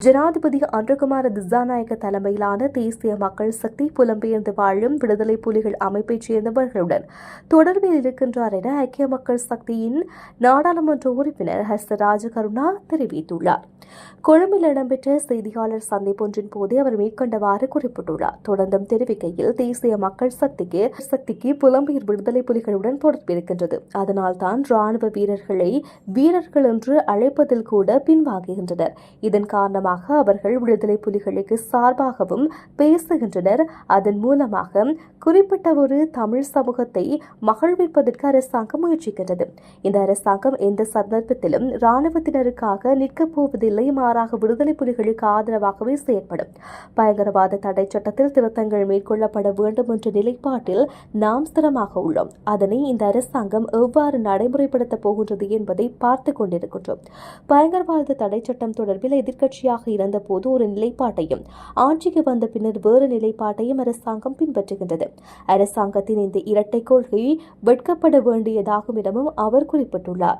ஜனாதிபதி அன்றகுமார திசாநாயக்க தலைமையிலான தேசிய மக்கள் சக்தி புலம்பெயர்ந்து வாழும் விடுதலை புலிகள் அமைப்பைச் சேர்ந்தவர்களுடன் தொடர்பில் இருக்கின்றார் என ஐக்கிய மக்கள் சக்தியின் நாடாளுமன்ற உறுப்பினர் ஹஸ்தராஜ கருணா தெரிவித்துள்ளார். கொழும்பில் இடம்பெற்ற செய்தியாளர் சந்திப்பொன்றின் போது அவர் மேற்கொண்டவாறு குறிப்பிட்டுள்ளார். தொடர்ந்தும் தெரிவிக்கையில் தேசிய மக்கள் சக்திக்கு சக்திக்கு புலம்பெயர் விடுதலை புலிகளுடன் தொடர்பு இருக்கின்றது. அதனால்தான் ராணுவ வீரர்களை வீரர்கள் என்று அழைப்பதில் கூட பின்வாங்குகின்றனர். இதன் காரணமாக அவர்கள் விடுதலை புலிகளுக்கு சார்பாகவும் பேசுகின்றனர். அதன் மூலமாக குறிப்பிட்ட ஒரு தமிழ் சமூகத்தை மகிழ்விப்பதற்கு அரசாங்கம் முயற்சிக்கின்றது. இந்த அரசாங்கம் எந்த சந்தர்ப்பத்திலும் இராணுவத்தினருக்காக நிற்கப் போவதில்லை மாறாக விடுதலை புலிகளுக்கு ஆதரவாகவே செயற்படும். பயங்கரவாத தடை சட்டத்தில் திருத்தங்கள் மேற்கொள்ளப்பட வேண்டும் என்ற நிலைப்பாட்டில் நாம் ஸ்திரமாக உள்ளோம். அதனை இந்த அரசாங்கம் எவ்வாறு நடைமுறைப்படுத்தப் போகின்றது என்பதை பார்த்துக் கொண்டிருக்கின்றோம். பயங்கரவாத தடை சட்டம் தொடர்பில் எதிர்க்கட்சியாக இருந்தபோது ஒரு நிலைப்பாட்டையும் ஆட்சிக்கு வந்த பின்னர் வேறு நிலைப்பாட்டையும் அரசாங்கம் பின்பற்றுகின்றது. அரசாங்கத்தின் இந்த இரட்டை கொள்கை வெட்கப்பட வேண்டியதாகும் எனவும் அவர் குறிப்பிட்டுள்ளார்.